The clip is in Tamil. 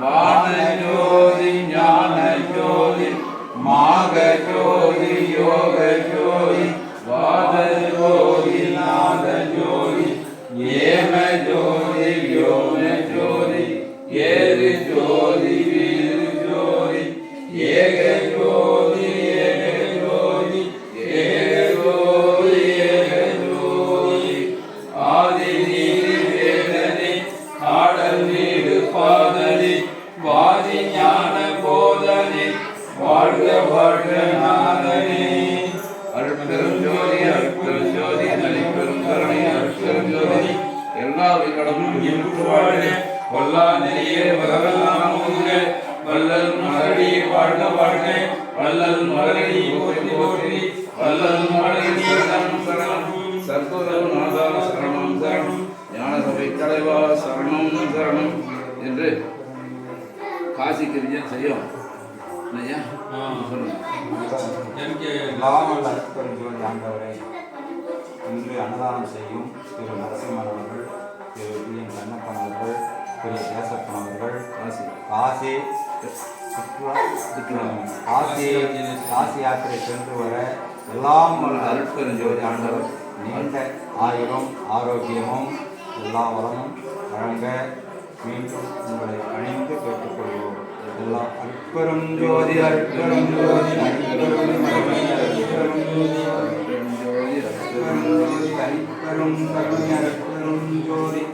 வான ஜோதி ஞான ஜோதி மாக ஜோதி யோக ஜோதி வாத ஜோதி நாத ஜோதி ஏம ஜோதி யோன ஜோதி ஏறு ஜோதி வீரு ஜோதி ஏக ஜோதி ஏக ஜோதி ஏக ஜோதி ஏக ஜோதி ஆதி வாழ்க வாழ்க நாதனே. அருட்பெரும் ஜோதி அருட்பெரும் ஜோதி நலிப்பெரும் கருணை அருட்பெரும் ஜோதி. எல்லா உயிர்களும் இன்பு வாழ்க. கொல்லா நெறியே வகவெல்லாம் ஓதுக வள்ளல் மலரடி வாழ்க வாழ்க. வள்ளல் மலரடி போற்றி போற்றி வள்ளல் மலரடி சரணம் சரணம். சர்க்குரு நாதா சரணம் சரணம். ஞான தலைவா சரணம் சரணம். என்று காசி கிரிஜன் செய்யும். ஐயா சொல்லுங்க எல்லாம் வல்ல அருட்பெரும் ஜோதி ஆண்டவரே. இன்று அன்னதானம் செய்யும் திரு நரசிம்மன் அவர்கள் திரு பி என் கண்ணப்பன் அவர்கள் திரு கேசப்பன் அவர்கள் காசி சுற்றுலா காசி காசி யாத்திரை சென்று வர எல்லாம் ஜோதி ஆண்டவர். நீண்ட ஆயுளும் ஆரோக்கியமும் எல்லா வளமும் வழங்க மீண்டும் உங்களை அற்பரம் ஜோதி அற்பரம் ஜோதி அற்பரம் அற்பரம் ஜோதி அற்பரம் ஜோதி அற்பரம் ஜோதி அற்பரம் கருணை அற்பரம் ஜோதி